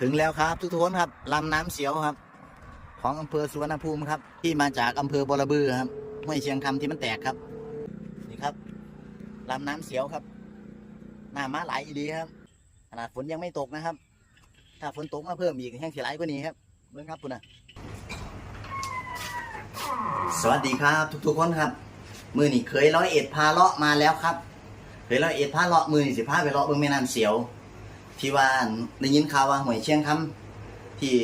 ถึงแล้วครับ ทุกคนครับลำน้ำเสียวครับ ของอำเภอสุวรรณภูมิครับ ที่มาจากอำเภอบรบือครับห้วยเชียงคำที่มันแตกครับ นี่ครับลำน้ำเสียวครับน้ำมาไหลดีครับขนาดฝนยังไม่ตกนะครับ ถ้าฝนตกมาเพิ่มอีกแห้งเสียไหลกว่านี้ครับเบิ่งครับคุณนะสวัสดีครับ ทุกๆคนครับ มือนี่เคยร้อยเอ็ดพาเลาะมาแล้วครับเคยร้อยเอ็ดพาเลาะมือนี่สิพาไปเลาะเบิ่งแม่น้ำเสียว ที่ว่าได้ยินข่าวว่าห้วยเชียงคำที่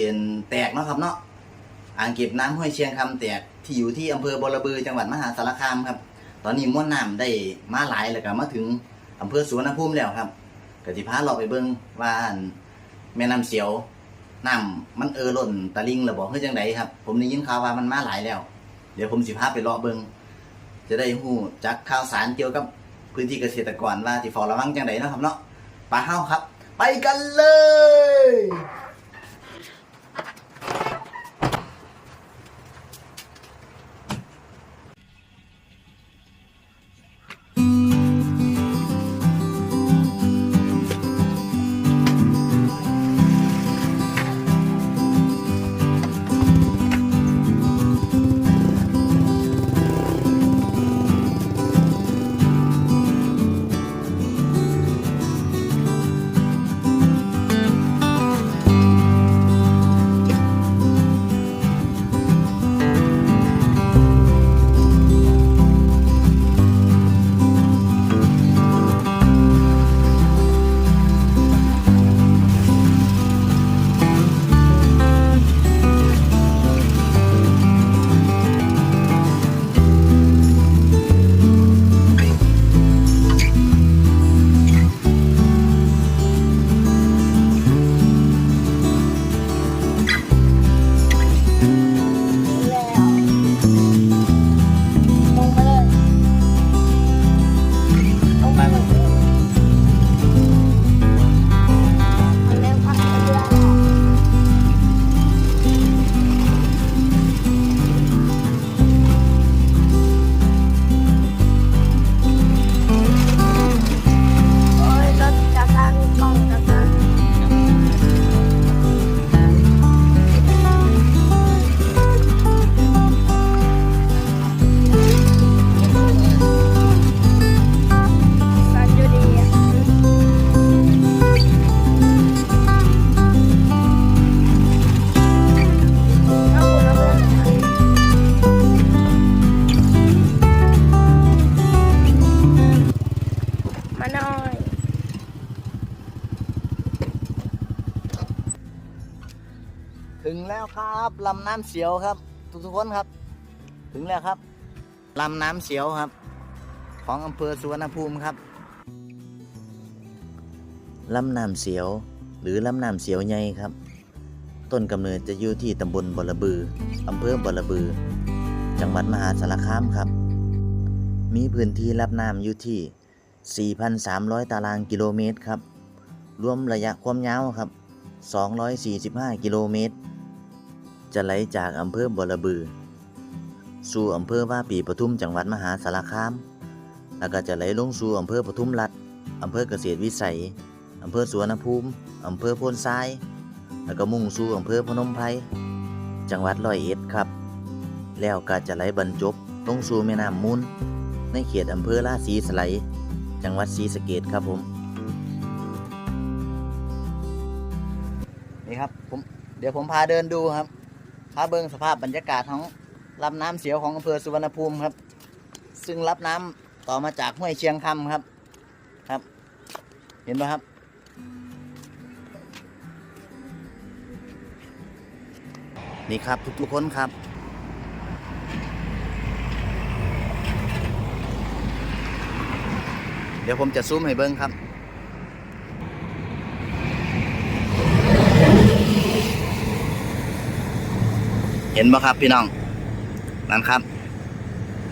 แตกเนาะครับเนาะอ่างเก็บน้ำห้วยเชียงคำแตกที่อยู่ที่อำเภอบอระบือจังหวัดมหาสารคามครับ ตอนนี้ม้วนน้ำได้มาหลายแล้วก็มาถึงอำเภอสุวรรณภูมิแล้วครับก็สิพาเราไปเบิ่งว่าแม่น้ำเสียวน้ำมันเออล้นตะลิงหรือบอกเฮ้ยจังไดครับ ผมได้ยินข่าวว่ามันมาหลายแล้ว เดี๋ยวผมสิพาไปเลาะเบิ่งจะได้ฮู้จักข่าวสารเกี่ยวกับพื้นที่เกษตรกรว่าสิเฝ้าระวังจังไดนะครับเนาะไปเฮาครับ ไปกันเลย มาหน่อย ถึงแล้วครับลำน้ำเสียวครับ ทุกๆคนครับ ถึงแล้วครับลำน้ำเสียวครับ ของอำเภอสุวรรณภูมิครับลำน้ำเสียว หรือลำน้ำเสียวใหญ่ครับ ต้นกำเนิดจะอยู่ที่ตำบลบรบืออำเภอบรบือ จังหวัดมหาสารคามครับ มีพื้นที่รับน้ำอยู่ที่ 4,300 ตารางกิโลเมตรครับ รวมระยะความยาวครับ 245 กิโลเมตร จะไหลจากอำเภอบรบือ สู่อำเภอว่าปีปทุมจังหวัดมหาสารคาม แล้วก็จะไหลลงสู่อำเภอปทุมรัฐอำเภอเกษตรวิสัยอำเภอสวนภูมิอำเภอโพนทราย แล้วก็มุ่งสู่อำเภอพนมไพรจังหวัดร้อยเอ็ดครับ แล้วก็จะไหลบรรจบลงสู่แม่น้ำมูลในเขตอำเภอราศีสไลย จังหวัดศรีสะเกดครับผม นี่ครับผมเดี๋ยวผมพาเดินดูครับ พาเบิ้งสภาพบรรยากาศของลำน้ำเสียวของอำเภอสุวรรณภูมิครับ ซึ่งรับน้ำต่อมาจากห้วยเชียงคำครับครับ เห็นไหมครับนี่ครับทุกๆคนครับ เดี๋ยวผมจะซูมให้เบิ้งครับ เห็นไหมครับพี่น้องนั่นครับ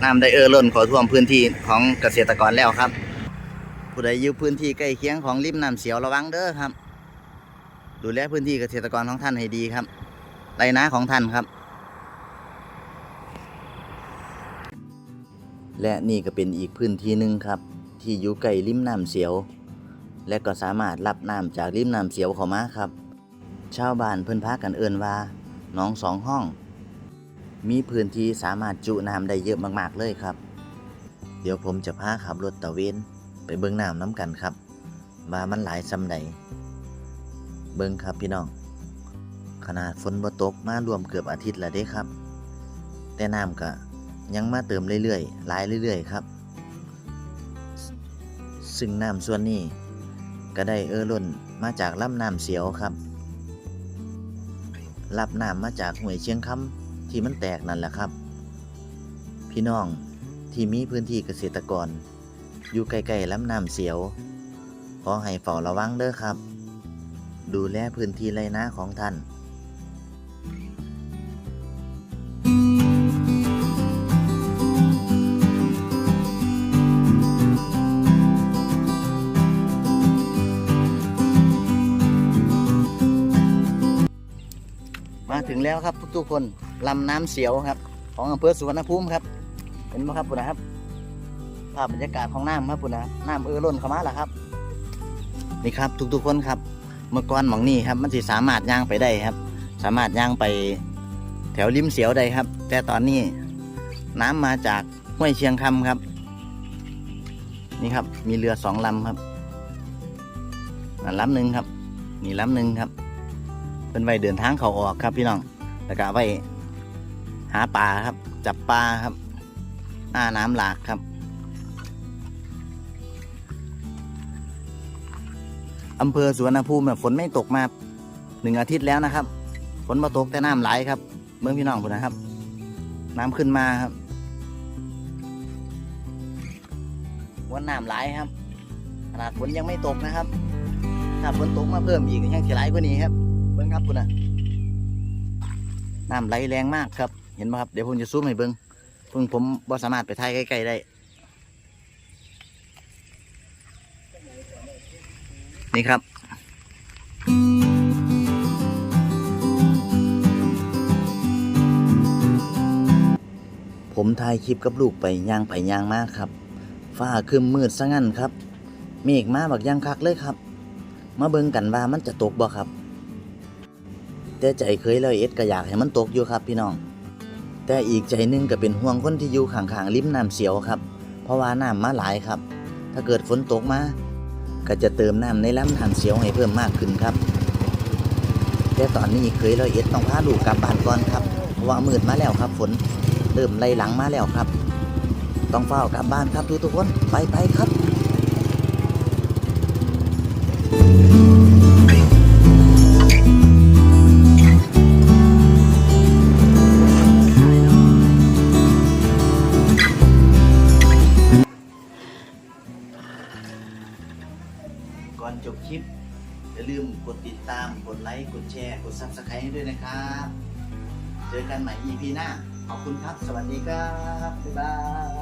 น้ำได้เอ่อล้นขอท่วมพื้นที่ของเกษตรกรแล้วครับ ผู้ใดอยู่พื้นที่ใกล้เคียงของริมน้ำเสียวระวังเด้อครับ ดูแลพื้นที่เกษตรกรของท่านให้ดีครับไรนาของท่านครับ และนี่ก็เป็นอีกพื้นที่หนึ่งครับ ที่อยู่ใกล้ริมน้ำเสียว และก็สามารถรับน้ำจากริมน้ำเสียวเข้ามาครับ ชาวบ้านเพิ่นพากันเอิ้นว่าหนองสองห้อง มีพื้นที่สามารถจุน้ำได้เยอะมากๆเลยครับ เดี๋ยวผมจะพาขับรถตะเวนไปเบิ่งน้ำน้ำกันครับว่ามันหลายซำใดเบิ่งครับพี่น้อง ขนาดฝนบ่ตกมารวมเกือบอาทิตย์แล้วเด้ครับ แต่น้ำก็ยังมาเติมเรื่อยๆหลายเรื่อยๆครับ ซึ่งน้ำส่วนนี้ ก็ได้เอ่อล้นมาจากลำน้ำเสียวครับ รับน้ำมาจากห้วยเชียงคำที่มันแตกนั่นแหละครับ พี่น้องที่มีพื้นที่เกษตรกร อยู่ใกล้ๆลำน้ำเสียว ขอให้เฝ้าระวังเด้อครับ ดูแลพื้นที่ไรนาของท่าน แล้วครับทุกๆคนลำน้ำเสียวครับ ของอำเภอสุวรรณภูมิครับ เห็นไหมครับปุ่นนะครับภาพบรรยากาศของน้ำครับปุ่นนะน้ำเออล้นเข้ามาแล้วครับ นี่ครับทุกๆคนครับ เมื่อก่อนหมองนี่ครับ มันสิสามารถย่างไปได้ครับ สามารถย่างไปแถวริมเสียวได้ครับ แต่ตอนนี้น้ำมาจากห้วยเชียงคำครับ นี่ครับ มีเรือสองลำครับลำหนึ่งครับนี่ลำหนึ่งครับเป็นไว้เดินทางเขาออกครับพี่น้อง แล้วก็ไว้หาปลาครับ จับปลาครับ หน้าน้ำหลากครับ อำเภอสวรรณภูมิฝนไม่ตกมาหนึ่งอาทิตย์แล้วนะครับ ฝนมาตกแต่น้ำไหลครับเมืองพี่น้องพุ่นะครับ น้ำขึ้นมาครับวันน้ำไหลครับ ขนาดฝนยังไม่ตกนะครับ ถ้าฝนตกมาเพิ่มอีกยังจะไหลกว่านี้ครับเบิ้งครับคุณนะ น้ำไหลแรงมากครับ เห็นไหมครับ เดี๋ยวผมจะซูมให้เบิ้งเพิ่งผมบ่สามารถไปถ่ายใกล้ๆได้ นี่ครับผมถ่ายคลิปกับลูกไปย่างไปย่างมากครับ ฟ้าครึมมืดซะงั้นครับ เมฆมาบักย่างคักเลยครับ มาเบิ่งกันว่ามันจะตกบ่ครับ แต่ใจเคยเลยเอ็ดก็อยากให้มันตกอยู่ครับพี่น้อง แต่อีกใจหนึงก็เป็นห่วงคนที่อยู่ข้างๆริมน้ำเสียวครับ เพราะว่าน้ำมาหลายครับ ถ้าเกิดฝนตกมาก็จะเติมน้ำในลำน้ำเสียวให้เพิ่มมากขึ้นครับ แต่ตอนนี้เคยเลยเอ็ดต้องพาลูกกลับบ้านก่อนครับเพราะว่ามืดมาแล้วครับฝนเริ่มไล่หลังมาแล้วครับ ต้องเฝ้ากลับบ้านครับทุกๆคนไปไปครับ ดติดตาม กดไลค์ กดแชร์ กด Subscribe ให้ด้วยนะครับ เจอกันใหม่ EP หน้า ขอบคุณครับ สวัสดีครับ บ๊ายบาย